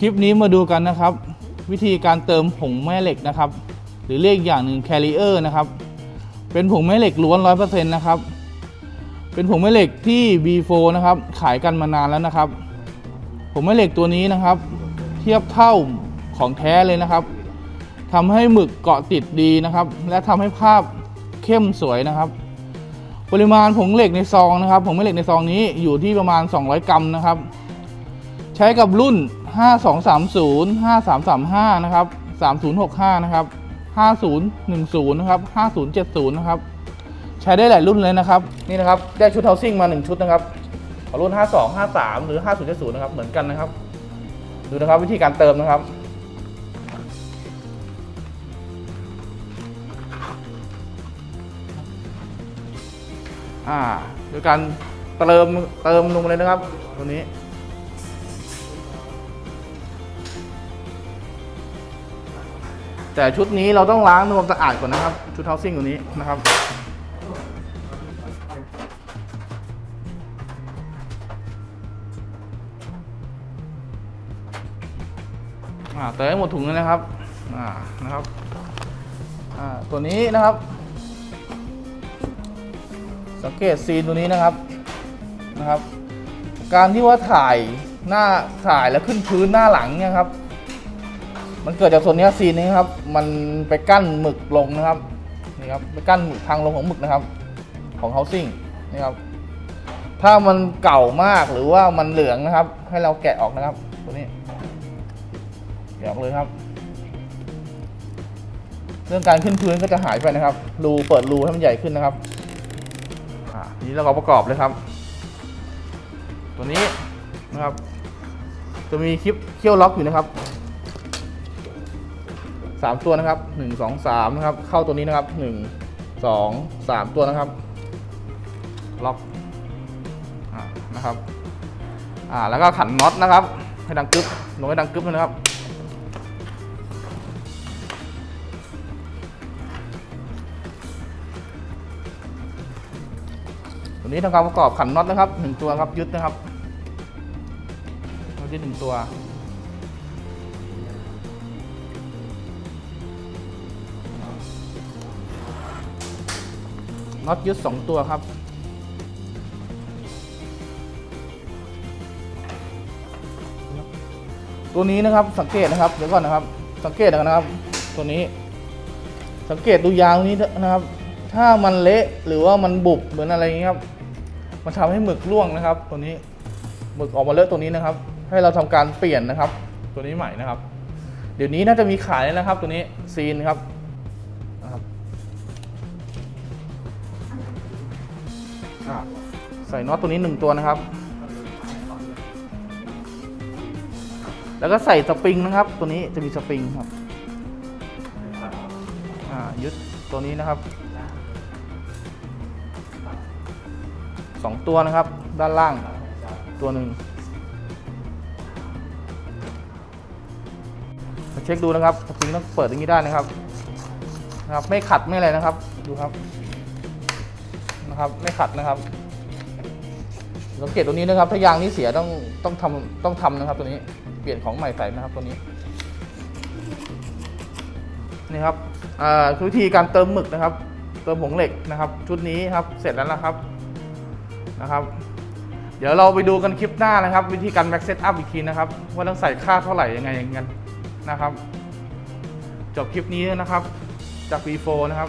คลิปนี้มาดูกันนะครับ วิธีการเติมผงแม่เหล็กนะครับ หรือเรียกอีกอย่างหนึ่งแคริเออร์นะครับ เป็นผงแม่เหล็กล้วนร้อยเปอร์เซ็นต์นะครับ เป็นผงแม่เหล็กที่ B4 นะครับ ขายกันมานานแล้วนะครับ ผงแม่เหล็กตัวนี้นะครับ เทียบเท่าของแท้เลยนะครับทำให้หมึกเกาะติดดีนะครับ และทำให้ภาพเข้มสวยนะครับ ปริมาณผงเหล็กในซองนะครับผงแม่เหล็กในซองนี้อยู่ที่ประมาณ 200 กรัมนะครับ ใช้กับรุ่น 5230 5335 นะครับ 3065 นะครับ 5010 นะครับ 5070 นะครับ ใช้ได้หลายรุ่นเลยนะครับ นี่นะครับ ได้ชุดเทาซิ่งมา 1 ชุดนะครับของรุ่น 52 53 หรือ 5070 นะครับ เหมือนกันนะครับ ดูนะครับวิธีการเติมนะครับอ่าโดยการเติมเติมลงเลยนะครับตัวนี้ แต่ชุดนี้เราต้องล้างทำความสะอาดก่อนนะครับ ชุดเทาซิ่งตัวนี้นะครับอ่าเติมให้หมดถุงเลยนะครับอ่านะครับอ่าตัวนี้นะครับ สังเกตซีนตัวนี้นะครับนะครับ การที่ว่าถ่ายหน้าถ่ายแล้วขึ้นพื้นหน้าหลังเนี่ยครับ มันเกิดจากส่วนนี้ซีนนี้ครับ มันไปกั้นหมึกลงนะครับ นี่ครับ ไปกั้นหมึกทางลงของหมึกนะครับ ของ housing นี่ครับ ถ้ามันเก่ามากหรือว่ามันเหลืองนะครับ ให้เราแกะออกนะครับ ตัวนี้ แกะออกเลยครับ เรื่องการขึ้นพื้นก็จะหายไปนะครับ รูเปิดรูให้มันใหญ่ขึ้นนะครับนี้เราก็ประกอบเลยครับ ตัวนี้นะครับ จะมีคลิปเขี้ยวล็อกอยู่นะครับ สามตัวนะครับหนึ่งสองสามนะครับ เข้าตัวนี้นะครับหนึ่งสองสามตัวนะครับ ล็อกอนะครับ อ่า แล้วก็ขันน็อตนะครับ ให้ดังกึ๊บ ลงให้ดังกึ๊บเลยนะครับ ตัวนี้ทำการประกอบขันน็อตนะครับหนึ่งตัวครับ ยึดนะครับยึดหนึ่งตัว น็อตยึดสองตัวครับ ตัวนี้นะครับสังเกตนะครับเดี๋ยวก่อนนะครับ สังเกตนะครับ ตัวนี้ สังเกตดูยางนี้นะครับ ถ้ามันเละหรือว่ามันบุบเหมือนอะไรอย่างนี้ยครับมันทำให้หมึกร่วงนะครับ ตัวนี้หมึกออกมาเลอะตัวนี้นะครับ ให้เราทำการเปลี่ยนนะครับ ตัวนี้ใหม่นะครับ เดี๋ยวนี้น่าจะมีขายแล้วนะครับ ตัวนี้ซีนครับ ใส่น็อตตัวนี้หนึ่งตัวนะครับ แล้วก็ใส่สปริงนะครับ ตัวนี้จะมีสปริงครับยึดตัวนี้นะครับสองตัวนะครับ ด้านล่างตัวหนึ่งมาเช็คดูนะครับสปริงต้องเปิดอย่างนี้ได้นะครับนะครับ ไม่ขัดไม่อะไรนะครับ ดูครับ นะครับ ไม่ขัดนะครับสังเกตตัวนี้นะครับ ถ้ายางนี้เสียต้องต้องทำต้องทำนะครับ ตัวนี้เปลี่ยนของใหม่ใส่นะครับตัวนี้นี่ครับวิธีการเติมหมึกนะครับ เติมผงเหล็กนะครับ ชุดนี้ครับเสร็จแล้วนะครับนะครับ เดี๋ยวเราไปดูกันคลิปหน้านะครับ วิธีการแม็กเซตอัพอีกทีนะครับ ว่าต้องใส่ค่าเท่าไหร่ยังไงอย่างเงี้ยนะครับ จบคลิปนี้นะครับ จาก V4 นะครับ